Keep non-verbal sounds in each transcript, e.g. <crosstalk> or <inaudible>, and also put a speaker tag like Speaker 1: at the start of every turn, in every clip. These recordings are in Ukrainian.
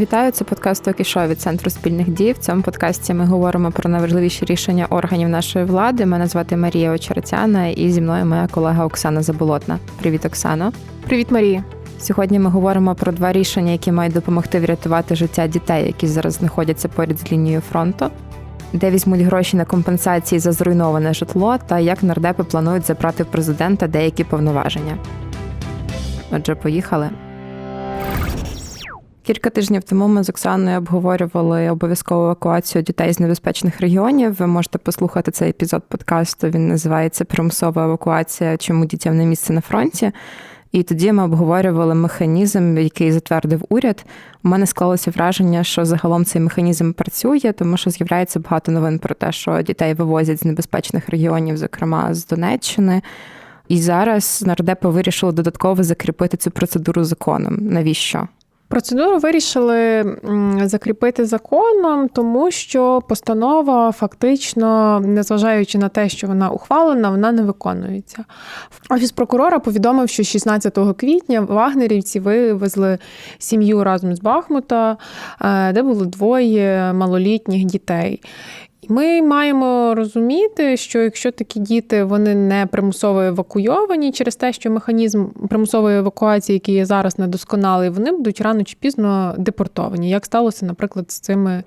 Speaker 1: Вітаю, це подкаст «Токі Шоу» від центру спільних дій. В цьому подкасті ми говоримо про найважливіші рішення органів нашої влади. Мене звати Марія Очеретяна, і зі мною моя колега Оксана Заболотна. Привіт, Оксано.
Speaker 2: Привіт, Марія.
Speaker 1: Сьогодні ми говоримо про два рішення, які мають допомогти врятувати життя дітей, які зараз знаходяться поряд з лінією фронту, де візьмуть гроші на компенсації за зруйноване житло, та як нардепи планують забрати в президента деякі повноваження. Отже, поїхали. Кілька тижнів тому ми з Оксаною обговорювали обов'язкову евакуацію дітей з небезпечних регіонів. Ви можете послухати цей епізод подкасту. Він називається Примусова евакуація, чому дітям не місце на фронті. І тоді ми обговорювали механізм, який затвердив уряд. У мене склалося враження, що загалом цей механізм працює, тому що з'являється багато новин про те, що дітей вивозять з небезпечних регіонів, зокрема з Донеччини. І зараз нардепи вирішили додатково закріпити цю процедуру законом. Навіщо?
Speaker 2: Процедуру вирішили закріпити законом, тому що постанова фактично, незважаючи на те, що вона ухвалена, вона не виконується. Офіс прокурора повідомив, що 16 квітня вагнерівці вивезли сім'ю разом з Бахмута, е, де було двоє малолітніх дітей. Ми маємо розуміти, що якщо такі діти вони не примусово евакуйовані через те, що механізм примусової евакуації, який є зараз недосконалий, вони будуть рано чи пізно депортовані, як сталося, наприклад, з цими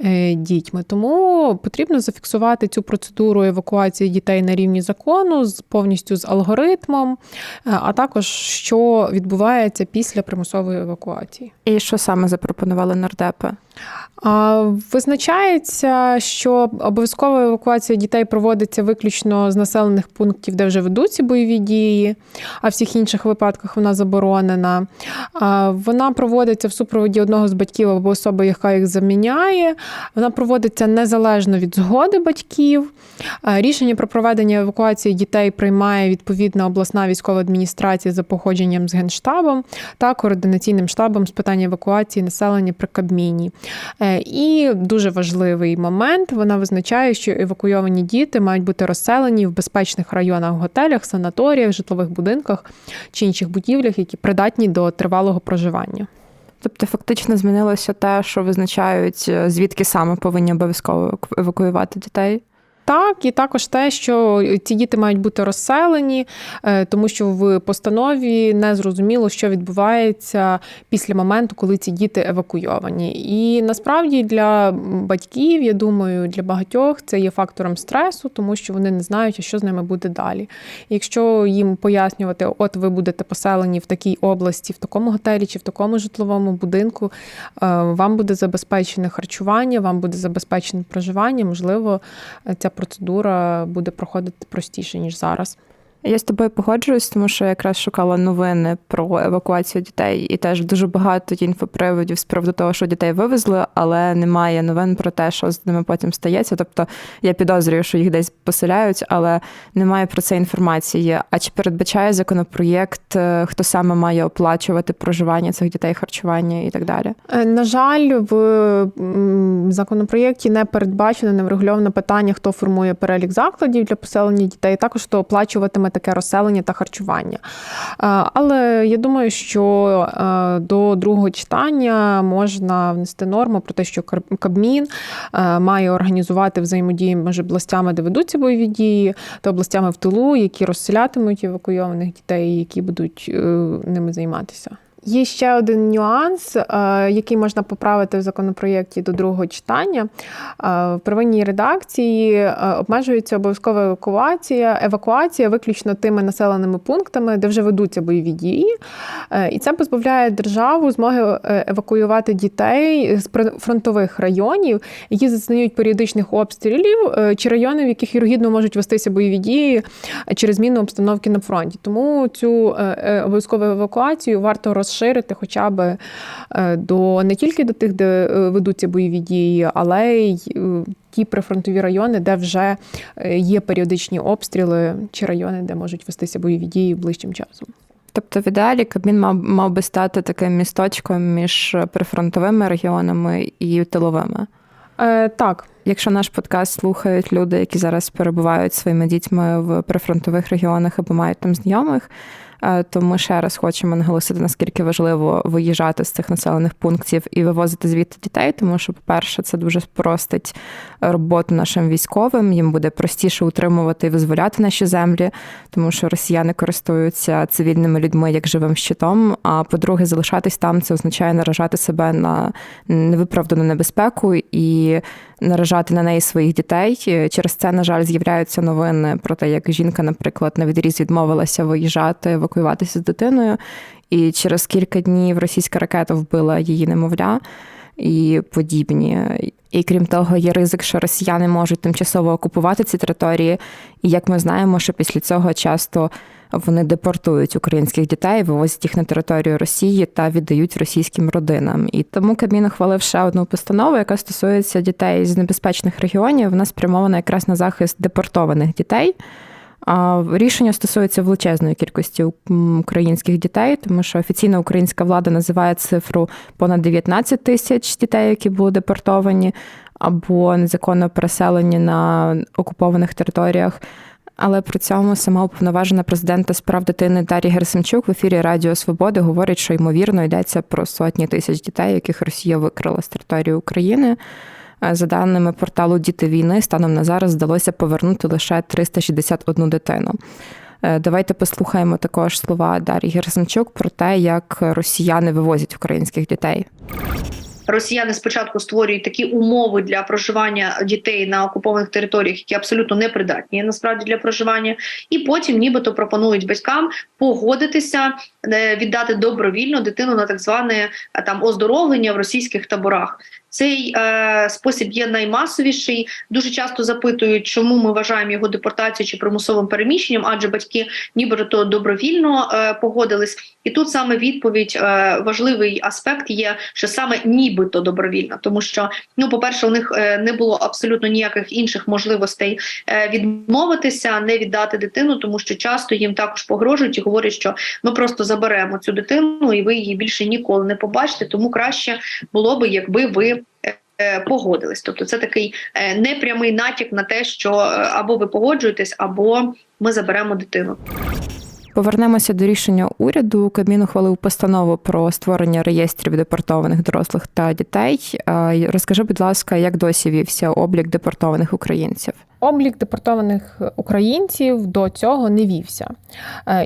Speaker 2: е, дітьми. Тому потрібно зафіксувати цю процедуру евакуації дітей на рівні закону з повністю з алгоритмом, е, а також що відбувається після примусової евакуації.
Speaker 1: І що саме запропонували нардепи?
Speaker 2: Визначається, що обов'язкова евакуація дітей проводиться виключно з населених пунктів, де вже ведуться бойові дії, а в всіх інших випадках вона заборонена. Вона проводиться в супроводі одного з батьків або особи, яка їх заміняє. Вона проводиться незалежно від згоди батьків. Рішення про проведення евакуації дітей приймає відповідна обласна військова адміністрація за походженням з Генштабом та координаційним штабом з питань евакуації населення при Кабміні. Е, і дуже важливий момент вона визначає, що евакуйовані діти мають бути розселені в безпечних районах, готелях, санаторіях, житлових будинках чи інших будівлях, які придатні до тривалого проживання.
Speaker 1: Тобто, фактично змінилося те, що визначають, е, звідки саме повинні обов'язково евакуювати дітей.
Speaker 2: Так, і також те, що ці діти мають бути розселені, е, тому що в постанові не зрозуміло, що відбувається після моменту, коли ці діти евакуйовані. І насправді для батьків, я думаю, для багатьох це є фактором стресу, тому що вони не знають, що з ними буде далі. Якщо їм пояснювати, от ви будете поселені в такій області, в такому готелі чи в такому житловому будинку, е, вам буде забезпечене харчування, вам буде забезпечене проживання, можливо, ця процедура буде проходити простіше ніж зараз.
Speaker 1: Я з тобою погоджуюсь, тому що я якраз шукала новини про евакуацію дітей, і теж дуже багато інфоприводів з приводу того, що дітей вивезли, але немає новин про те, що з ними потім стається. Тобто я підозрюю, що їх десь поселяють, але немає про це інформації. А чи передбачає законопроєкт, е, хто саме має оплачувати проживання цих дітей, харчування і так далі?
Speaker 2: Е, на жаль, в законопроєкті не передбачено не врегульовано питання, хто формує перелік закладів для поселення дітей, також хто оплачуватиме таке розселення та харчування. Але я думаю, що до другого читання можна внести норму про те, що Кабмін має організувати взаємодії між областями, де ведуться бойові дії, та областями в тилу, які розселятимуть евакуйованих дітей, які будуть е, ними займатися. Є ще один нюанс, е, який можна поправити в законопроєкті до другого читання. Е, в первинній редакції е, обмежується обов'язкова евакуація, евакуація виключно тими населеними пунктами, де вже ведуться бойові дії. І це позбавляє державу змоги евакуювати дітей з фронтових районів, які зазнають періодичних обстрілів, чи райони, в яких вірогідно можуть вестися бойові дії через зміну обстановки на фронті. Тому цю обов'язкову евакуацію варто розширити розширити хоча б е, до не тільки до тих, де е, ведуться бойові дії, але й е, ті прифронтові райони, де вже є періодичні обстріли, чи райони, де можуть вестися бойові дії ближчим часом.
Speaker 1: Тобто, в ідеалі Кабмін мав мав би стати таким місточком між прифронтовими регіонами і тиловими.
Speaker 2: Е, Так.
Speaker 1: Якщо наш подкаст слухають люди, які зараз перебувають своїми дітьми в прифронтових регіонах або мають там знайомих, То ми ще раз хочемо наголосити, наскільки важливо виїжджати з цих населених пунктів і вивозити звідти дітей, тому що, по-перше, це дуже спростить роботу нашим військовим. Їм буде простіше утримувати і визволяти наші землі, тому що росіяни користуються цивільними людьми як живим щитом. А по-друге, залишатись там це означає наражати себе на невиправдану небезпеку і наражати на неї своїх дітей. Через це, на жаль, з'являються новини про те, як жінка, наприклад, на відріз відмовилася виїжджати, евакуюватися з дитиною, і через кілька днів російська ракета вбила її немовля. І подібні, і крім того, є ризик, що росіяни можуть тимчасово окупувати ці території. І як ми знаємо, що після цього часто вони депортують українських дітей, вивозять їх на територію Росії та віддають російським родинам. І тому Кабмін ухвалив ще одну постанову, яка стосується дітей з небезпечних регіонів. Вона спрямована якраз на захист депортованих дітей. Рішення стосується величезної кількості українських дітей, тому що офіційна українська влада називає цифру понад 19 тисяч дітей, які були депортовані або незаконно переселені на окупованих територіях. Але при цьому сама уповноважена президента справ дитини Дар'я Герасимчук в ефірі Радіо Свободи говорить, що ймовірно йдеться про сотні тисяч дітей, яких Росія викрила з території України. За даними порталу Діти війни, станом на зараз вдалося повернути лише 361 дитину. Давайте послухаємо також слова Дар'ї Герасимчук про те, як росіяни вивозять українських дітей.
Speaker 3: Росіяни спочатку створюють такі умови для проживання дітей на окупованих територіях, які абсолютно непридатні насправді для проживання, і потім, нібито, пропонують батькам погодитися віддати добровільно дитину на так зване там оздоровлення в російських таборах. Цей е, спосіб є наймасовіший. Дуже часто запитують, чому ми вважаємо його депортацією чи примусовим переміщенням, адже батьки нібито добровільно е, погодились. І тут саме відповідь е, важливий аспект є, що саме нібито добровільно, тому що ну, по перше, у них е, не було абсолютно ніяких інших можливостей е, відмовитися, не віддати дитину, тому що часто їм також погрожують і говорять, що ми просто заберемо цю дитину, і ви її більше ніколи не побачите. Тому краще було би, якби ви. Погодились, тобто це такий непрямий натяк на те, що або ви погоджуєтесь, або ми заберемо дитину.
Speaker 1: Повернемося до рішення уряду. Кабмін ухвалив постанову про створення реєстрів депортованих дорослих та дітей. Розкажи, будь ласка, як досі вівся облік депортованих українців?
Speaker 2: Облік депортованих українців до цього не вівся.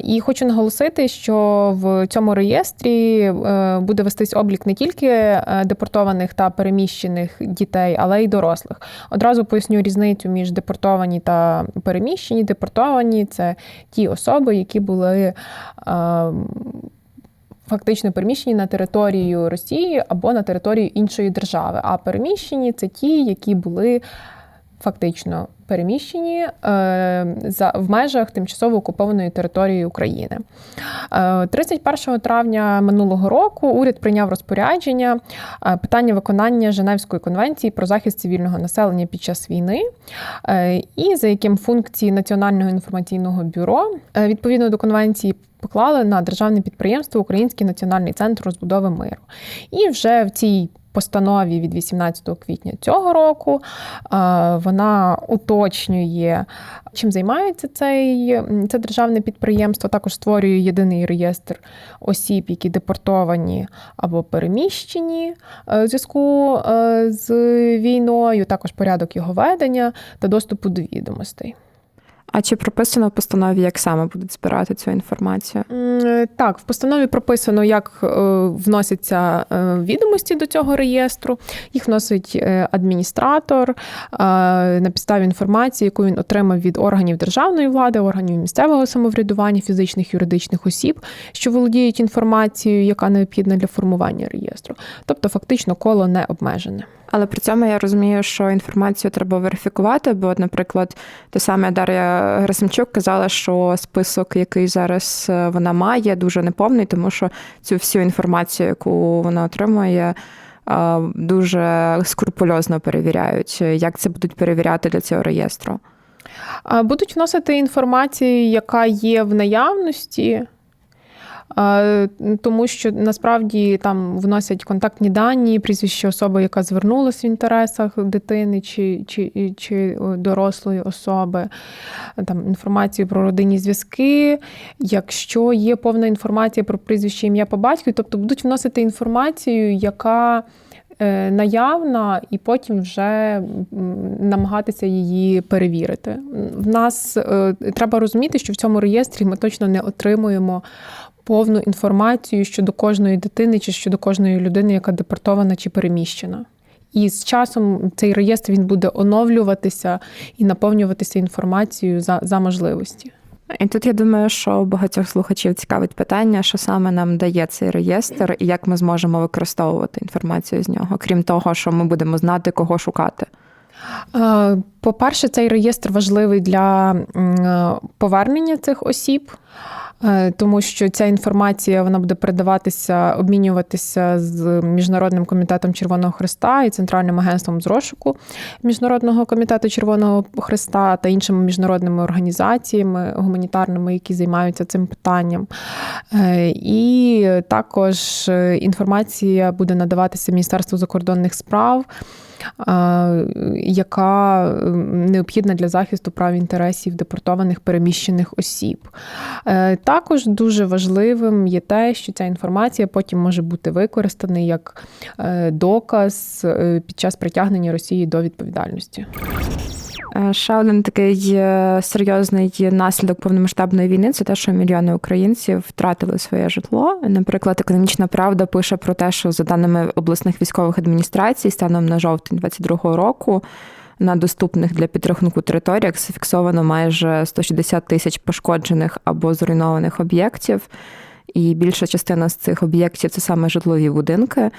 Speaker 2: І хочу наголосити, що в цьому реєстрі буде вестись облік не тільки депортованих та переміщених дітей, але й дорослих. Одразу поясню різницю між депортовані та переміщені. Депортовані це ті особи, які були. Фактично переміщені на територію Росії або на територію іншої держави. А переміщені це ті, які були фактично переміщені е, за в межах тимчасово окупованої території України. 31 е, травня минулого року уряд прийняв розпорядження е, питання виконання Женевської конвенції про захист цивільного населення під час війни, і за яким функції Національного інформаційного бюро відповідно до конвенції. Поклали на державне підприємство Український національний центр розбудови миру. І вже в цій постанові від 18 квітня цього року. Вона уточнює, чим займається цей, це державне підприємство. Також створює єдиний реєстр осіб, які депортовані або переміщені е, в зв'язку е, з війною, також порядок його ведення та доступу до відомостей.
Speaker 1: А чи прописано в постанові, як саме будуть збирати цю інформацію?
Speaker 2: Так, в постанові прописано, як е, вносяться е, відомості до цього реєстру. Їх вносить е, адміністратор на підставі інформації, яку він отримав від органів державної влади, органів місцевого самоврядування, фізичних юридичних осіб, що володіють інформацією, яка необхідна для формування реєстру. Тобто, фактично, коло не обмежене.
Speaker 1: Але при цьому я розумію, що інформацію треба верифікувати, бо, наприклад, те саме Дар'я Герасимчук казала, що список, який зараз е, вона має, дуже неповний, тому що цю всю інформацію, яку вона отримує, е, дуже скрупульозно перевіряють. Як це будуть перевіряти для цього реєстру?
Speaker 2: Будуть вносити інформацію, яка є в наявності. Тому що насправді там вносять контактні дані, прізвище особи, яка звернулася в інтересах дитини чи, чи, чи дорослої особи, там інформацію про родинні зв'язки. Якщо є повна інформація про прізвище ім'я по батьку, тобто будуть вносити інформацію, яка наявна, і потім вже намагатися її перевірити. В нас е, треба розуміти, що в цьому реєстрі ми точно не отримуємо повну інформацію щодо кожної дитини чи щодо кожної людини, яка депортована чи переміщена. І з часом цей реєстр він буде оновлюватися і наповнюватися інформацією за, за можливості.
Speaker 1: І тут я думаю, що багатьох слухачів цікавить питання, що саме нам дає цей реєстр, і як ми зможемо використовувати інформацію з нього, крім того, що ми будемо знати, кого шукати.
Speaker 2: Е, По-перше, цей реєстр важливий для повернення цих осіб, е, тому що ця інформація вона буде передаватися, обмінюватися з Міжнародним комітетом Червоного Христа і Центральним агентством з розшуку Міжнародного комітету Червоного Христа та іншими міжнародними організаціями гуманітарними, які займаються цим питанням. Е, І також е, інформація буде надаватися Міністерству закордонних справ. Яка необхідна для захисту прав інтересів депортованих переміщених осіб. Е, Також дуже важливим є те, що ця інформація потім може бути використана як е, доказ е, під час притягнення Росії до відповідальності.
Speaker 1: Е, Ще один такий е, серйозний наслідок повномасштабної війни це те, що мільйони українців втратили своє житло. Наприклад, економічна правда пише про те, що за даними обласних військових адміністрацій, станом на жовтень 22-го року. На доступних для підрахунку територіях зафіксовано майже 160 тисяч пошкоджених або зруйнованих об'єктів, і більша частина з цих об'єктів це саме житлові будинки.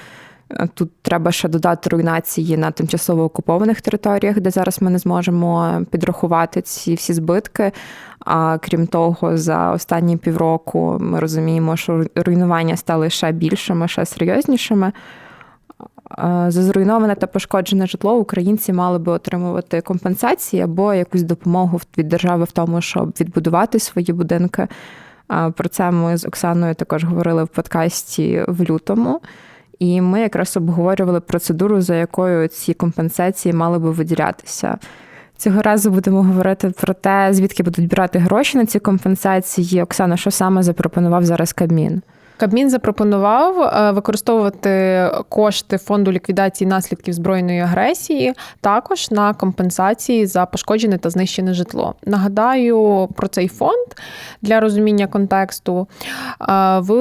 Speaker 1: Тут треба ще додати руйнації на тимчасово окупованих територіях, де зараз ми не зможемо підрахувати ці всі збитки. А крім того, за останні півроку ми розуміємо, що руйнування стали ще більшими, ще серйознішими. За зруйноване та пошкоджене житло українці мали би отримувати компенсації або якусь допомогу від держави в тому, щоб відбудувати свої будинки. Про це ми з Оксаною також говорили в подкасті в лютому. І ми якраз обговорювали процедуру, за якою ці компенсації мали би виділятися. Цього разу будемо говорити про те, звідки будуть брати гроші на ці компенсації. Оксана, що саме запропонував зараз Кабмін?
Speaker 2: Кабмін запропонував е, використовувати кошти фонду ліквідації наслідків збройної агресії також на компенсації за пошкоджене та знищене житло. Нагадаю про цей фонд для розуміння контексту. Е, В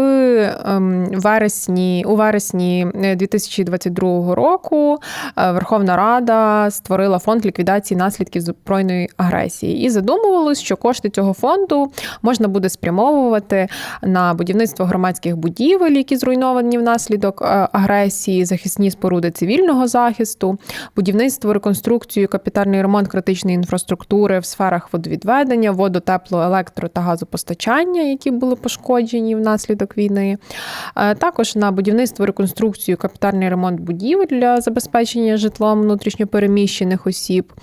Speaker 2: ем, вересні, у вересні 2022 року е, Верховна Рада створила фонд ліквідації наслідків збройної агресії і задумувалось, що кошти цього фонду можна буде спрямовувати на будівництво громадських будівель, які зруйновані внаслідок е, агресії, захисні споруди цивільного захисту, будівництво, реконструкцію, капітальний ремонт критичної інфраструктури в сферах водовідведення, воду, тепло, електро та газопостачання, які були пошкоджені внаслідок війни. Е, Також на будівництво, реконструкцію, капітальний ремонт будівель для забезпечення житлом внутрішньопереміщених осіб.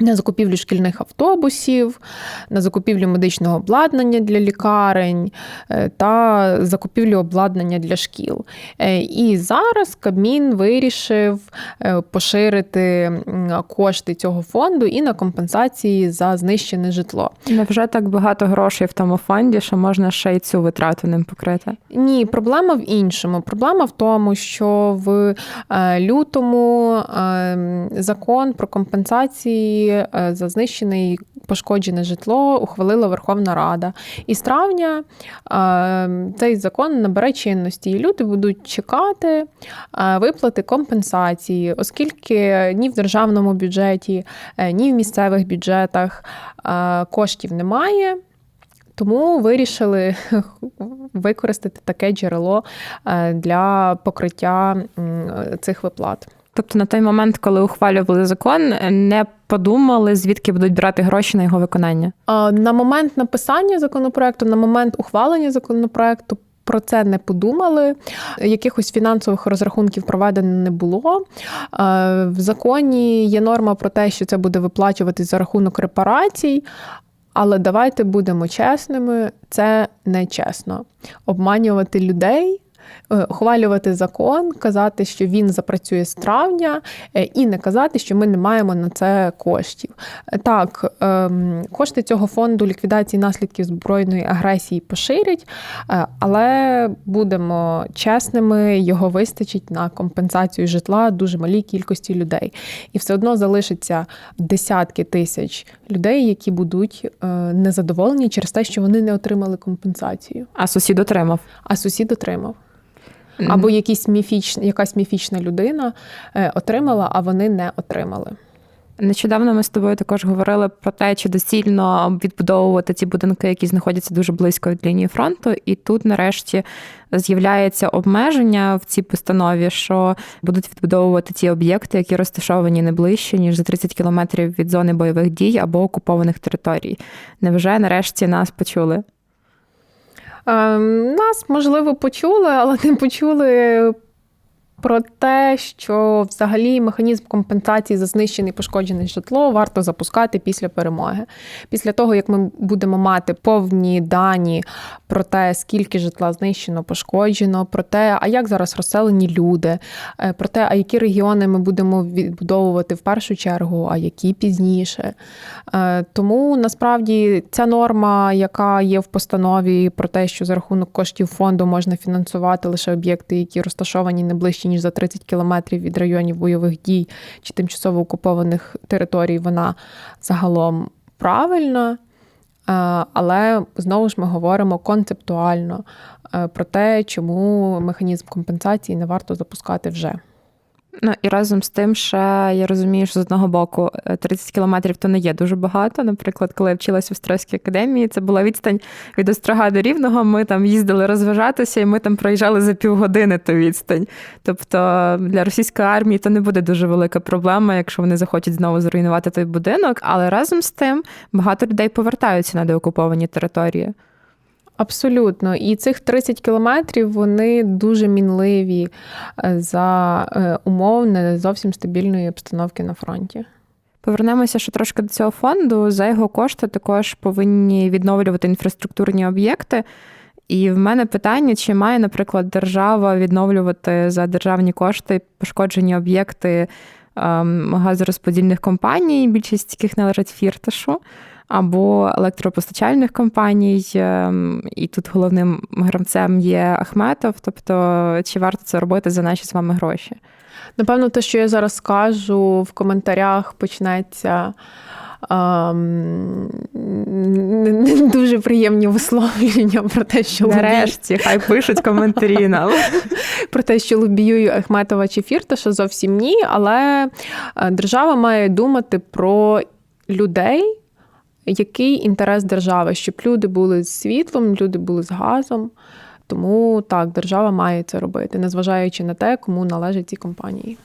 Speaker 2: На закупівлю шкільних автобусів, на закупівлю медичного обладнання для лікарень е, та закупівлю обладнання для шкіл. Е, І зараз Кабмін вирішив е, поширити кошти цього фонду і на компенсації за знищене житло.
Speaker 1: Невже так багато грошей в тому фонді, що можна ще й цю витрату ним покрити?
Speaker 2: Ні, проблема в іншому. Проблема в тому, що в лютому е, закон про компенсації е, за знищене і пошкоджене житло ухвалила Верховна Рада. І з травня е, цей закон набере чинності, і люди будуть чекати е, виплати компенсації, оскільки ні в державному бюджеті, ні в місцевих бюджетах коштів немає. Тому вирішили <laughs> використати таке джерело для покриття цих виплат.
Speaker 1: Тобто на той момент, коли ухвалювали закон, не подумали, звідки будуть брати гроші на його виконання.
Speaker 2: На момент написання законопроекту, на момент ухвалення законопроекту. Про це не подумали. Якихось фінансових розрахунків проведено не було. В законі є норма про те, що це буде виплачуватись за рахунок репарацій. Але давайте будемо чесними, це не чесно. Обманювати людей. Е, Ухвалювати закон, казати, що він запрацює з травня, е, і не казати, що ми не маємо на це коштів. Так, ем, кошти цього фонду ліквідації наслідків збройної агресії поширять, е, але будемо чесними, його вистачить на компенсацію житла дуже малій кількості людей. І все одно залишиться десятки тисяч людей, які будуть незадоволені через те, що вони не отримали компенсацію,
Speaker 1: А сусід отримав.
Speaker 2: а сусід отримав. Або якісь міфічна, якась міфічна людина е, отримала, а вони не отримали.
Speaker 1: Нещодавно ми з тобою також говорили про те, чи доцільно відбудовувати ті будинки, які знаходяться дуже близько від лінії фронту. І тут, нарешті, з'являється обмеження в цій постанові, що будуть відбудовувати ті об'єкти, які розташовані не ближче ніж за 30 кілометрів від зони бойових дій або окупованих територій. Невже нарешті нас почули?
Speaker 2: Е, Нас, можливо, почули, але не почули про те, що взагалі механізм компенсації за знищене і пошкоджене житло варто запускати після перемоги. Після того, як ми будемо мати повні дані про те, скільки житла знищено, пошкоджено, про те, а як зараз розселені люди, е, про те, а які регіони ми будемо відбудовувати в першу чергу, а які пізніше. Е, Тому насправді ця норма, яка є в постанові про те, що за рахунок коштів фонду можна фінансувати лише об'єкти, які розташовані не ближче ніж за 30 кілометрів від районів бойових дій чи тимчасово окупованих територій, вона загалом правильна. Але знову ж ми говоримо концептуально е, про те, чому механізм компенсації не варто запускати вже.
Speaker 1: Ну і разом з тим, ще я розумію, що з одного боку е, 30 кілометрів то не є дуже багато. Наприклад, коли я вчилась в Острозькій академії, це була відстань від Острога до Рівного. Ми там їздили розважатися, і ми там проїжджали за півгодини ту відстань. Тобто для російської армії то не буде дуже велика проблема, якщо вони захочуть знову зруйнувати той будинок. Але разом з тим багато людей повертаються на деокуповані території.
Speaker 2: Абсолютно, і цих 30 кілометрів вони дуже мінливі е, за е, умов не зовсім стабільної обстановки на фронті.
Speaker 1: Повернемося ще трошки до цього фонду. За його кошти також повинні відновлювати інфраструктурні об'єкти. І в мене питання, чи має, наприклад, держава відновлювати за державні кошти пошкоджені об'єкти ем, газорозподільних компаній, більшість яких належать фірташу, або електропостачальних компаній. ем, І тут головним гравцем є Ахметов. Тобто, чи варто це робити за наші з вами гроші?
Speaker 2: Напевно, те, що я зараз скажу, в коментарях почнеться ем, не, дуже приємні висловлення про те, що лобі-
Speaker 1: хай пишуть коментарі <laughs> нам.
Speaker 2: про те, що лобіюю Ахметова чи Фірташа, зовсім ні. Але е, держава має думати про людей, який інтерес держави, щоб люди були з світлом, люди були з газом. Тому так, держава має це робити, незважаючи на те, кому належать ці компанії.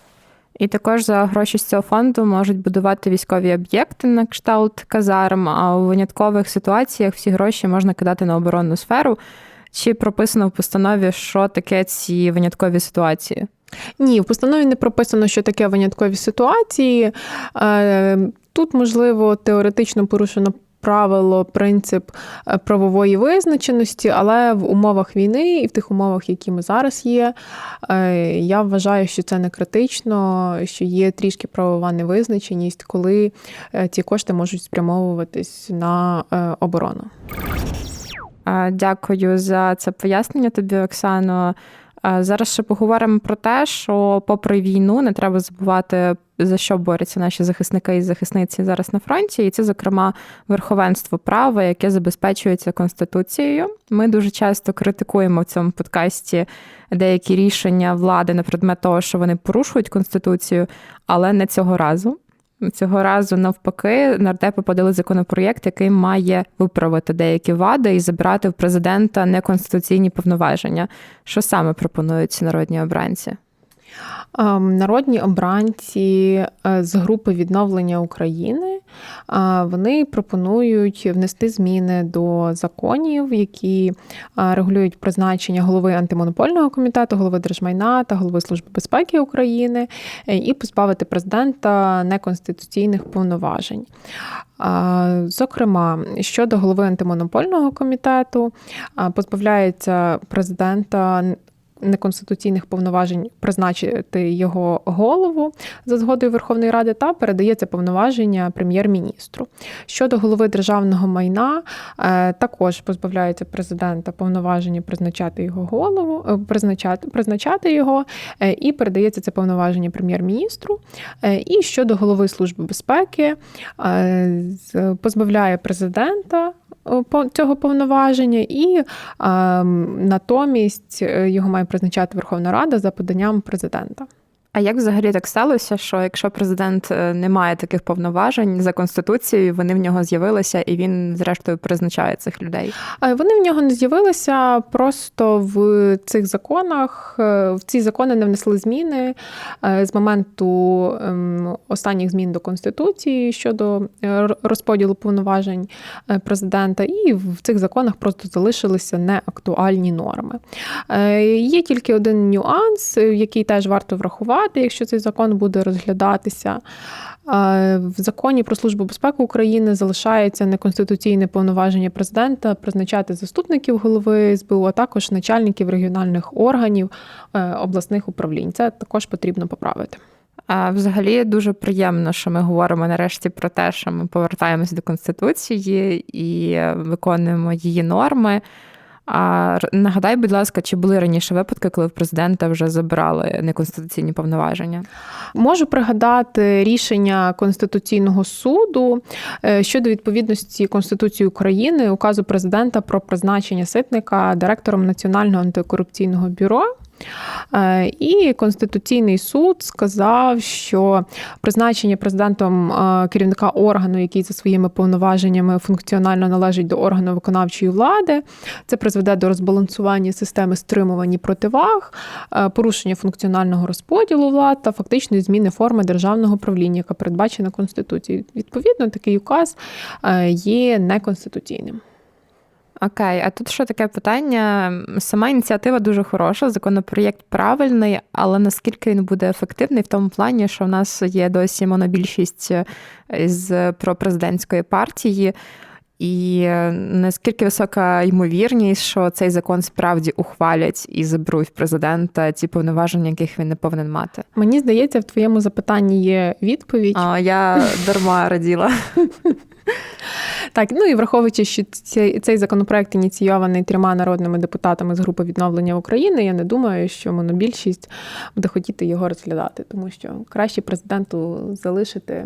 Speaker 1: І також за гроші з цього фонду можуть будувати військові об'єкти на кшталт казарм, а у виняткових ситуаціях всі гроші можна кидати на оборонну сферу. Чи прописано в постанові, що таке ці виняткові ситуації?
Speaker 2: Ні, в постанові не прописано, що таке виняткові ситуації. Тут, можливо, теоретично порушено правило, принцип е, правової визначеності, але в умовах війни і в тих умовах, які ми зараз є, е, я вважаю, що це не критично, що є трішки правова невизначеність, коли е, ці кошти можуть спрямовуватись на оборону.
Speaker 1: Дякую за це пояснення тобі, Оксано. Зараз ще поговоримо про те, що, попри війну, не треба забувати, за що борються наші захисники і захисниці зараз на фронті, і це, зокрема, верховенство права, яке забезпечується конституцією. Ми дуже часто критикуємо в цьому подкасті деякі рішення влади на предмет того, що вони порушують конституцію, але не цього разу. Цього разу, навпаки, нардепи подали законопроєкт, який має виправити деякі вади і забрати в президента неконституційні повноваження. Що саме пропонують ці народні обранці?
Speaker 2: Ем, Народні обранці е, з групи відновлення України е, вони пропонують внести зміни до законів, які е, регулюють призначення голови антимонопольного комітету, голови держмайна та голови служби безпеки України і позбавити президента неконституційних повноважень. Зокрема, щодо голови антимонопольного комітету, позбавляється президента неконституційних повноважень призначити його голову за згодою Верховної Ради та передається повноваження прем'єр-міністру. Щодо голови державного майна, е, також позбавляється президента повноваження призначати його голову, е, призначати, призначати його, е, і передається це повноваження прем'єр-міністру. І щодо голови служби безпеки позбавляє президента цього повноваження, і е, натомість е, його має призначати Верховна Рада за поданням президента.
Speaker 1: А як взагалі так сталося, що якщо президент е, не має таких повноважень за конституцією, вони в нього з'явилися, і він зрештою призначає цих людей?
Speaker 2: Е, Вони в нього не з'явилися просто в цих законах. е, В ці закони не внесли зміни з моменту ем, останніх змін до конституції щодо розподілу повноважень президента, і в цих законах просто залишилися неактуальні норми. Є тільки один нюанс, який теж варто врахувати, якщо цей закон буде розглядатися. В законі про службу безпеки України залишається неконституційне повноваження президента призначати заступників голови СБУ, а також начальників регіональних органів е, обласних управлінь. Це також потрібно поправити.
Speaker 1: Взагалі дуже приємно, що ми говоримо нарешті про те, що ми повертаємось до конституції і виконуємо її норми. А нагадай, будь ласка, чи були раніше випадки, коли в президента вже забирали неконституційні повноваження?
Speaker 2: Можу пригадати рішення Конституційного суду е, щодо відповідності Конституції України указу президента про призначення ситника директором Національного антикорупційного бюро. Е, І Конституційний суд сказав, що призначення президентом е, керівника органу, який за своїми повноваженнями функціонально належить до органу виконавчої влади, це призведе до розбалансування системи стримувань і противаг, е, порушення функціонального розподілу влад та фактичної зміни форми державного правління, яка передбачена Конституцією. Відповідно, такий указ є неконституційним.
Speaker 1: Окей, а тут ще таке питання. Сама ініціатива дуже хороша, законопроєкт правильний, але наскільки він буде ефективний в тому плані, що в нас є досі монобільшість е, з пропрезидентської партії, і е, наскільки висока ймовірність, що цей закон справді ухвалять і заберуть президента ті повноваження, яких він не повинен мати?
Speaker 2: Мені здається, в твоєму запитанні є відповідь.
Speaker 1: А я дарма раділа. <laughs>
Speaker 2: Так, ну і враховуючи, що цей, цей законопроект ініційований трьома народними депутатами з групи відновлення України, я не думаю, що монобільшість буде хотіти його розглядати, тому що краще президенту залишити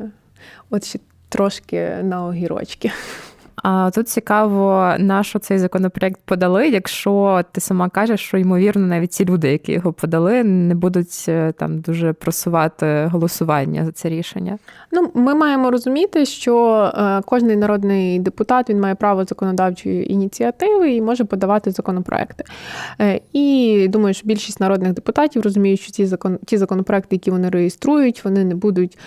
Speaker 2: от ще трошки на огірочки.
Speaker 1: А тут цікаво, на що цей законопроект подали, якщо ти сама кажеш, що ймовірно навіть ці люди, які його подали, не будуть е, там дуже просувати голосування за це рішення.
Speaker 2: Ну, ми маємо розуміти, що е, кожний народний депутат він має право законодавчої ініціативи і може подавати законопроекти. Е, І думаю, що більшість народних депутатів розуміють, що ці закон ті законопроекти, які вони реєструють, вони не будуть.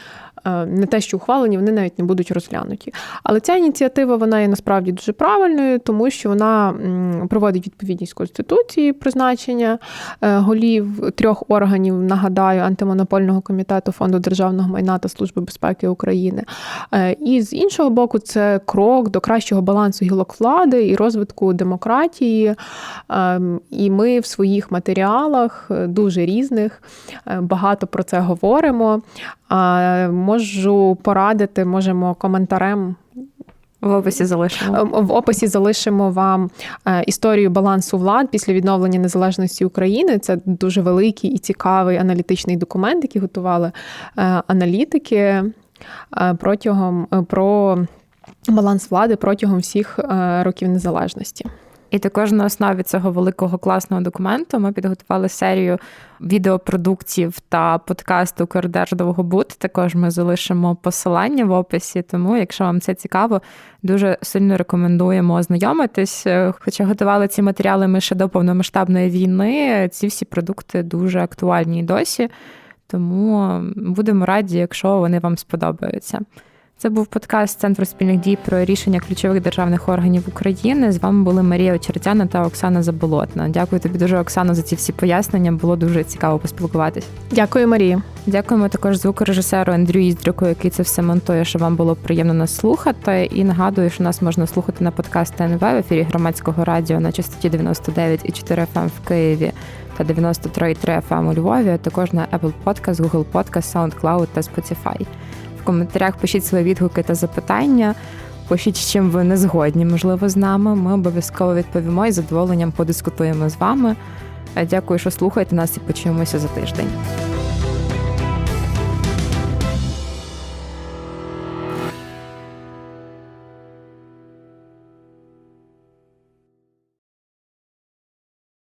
Speaker 2: Е, Не те, що ухвалені, вони навіть не будуть розглянуті. Але ця ініціатива вона є насправді дуже правильною, тому що вона проводить відповідність конституції призначення е, голів трьох органів, нагадаю, антимонопольного комітету фонду державного майна та служби безпеки України. Е, І з іншого боку, це крок до кращого балансу гілок влади і розвитку демократії. Ем, І ми в своїх матеріалах дуже різних багато про це говоримо. Можу порадити, можемо коментарем
Speaker 1: В описі залишимо.
Speaker 2: Ем, В описі залишимо вам е, історію балансу влад після відновлення незалежності України. Це дуже великий і цікавий аналітичний документ, який готували е, аналітики е, протягом про баланс влади протягом всіх років незалежності.
Speaker 1: І також на основі цього великого класного документу ми підготували серію відеопродуктів та подкасту Кордерждовгобут. Також ми залишимо посилання в описі. Тому, якщо вам це цікаво, дуже сильно рекомендуємо ознайомитись. Хоча готували ці матеріали ми ще до повномасштабної війни. Ці всі продукти дуже актуальні і досі. Тому будемо раді, якщо вони вам сподобаються. Це був подкаст Центру спільних дій про рішення ключових державних органів України. З вами були Марія Очеретяна та Оксана Заболотна. Дякую тобі дуже, Оксано, за ці всі пояснення. Було дуже цікаво поспілкуватись.
Speaker 2: Дякую, Марія.
Speaker 1: Дякуємо також звукорежисеру Андрію Іздрюку, який це все монтує, щоб вам було приємно нас слухати. І нагадую, що нас можна слухати на подкаст НВ в ефірі громадського радіо на частоті 99,4 FM ем в Києві та 93,3 FM ем у Львові, а також на Apple Podcast, Google Podcast, SoundCloud та Spotify. Коментарях пишіть свої відгуки та запитання. Пишіть, з чим ви не згодні, можливо, з нами. Ми обов'язково відповімо і задоволенням подискутуємо з вами. Дякую, що слухаєте нас і почуємося за тиждень.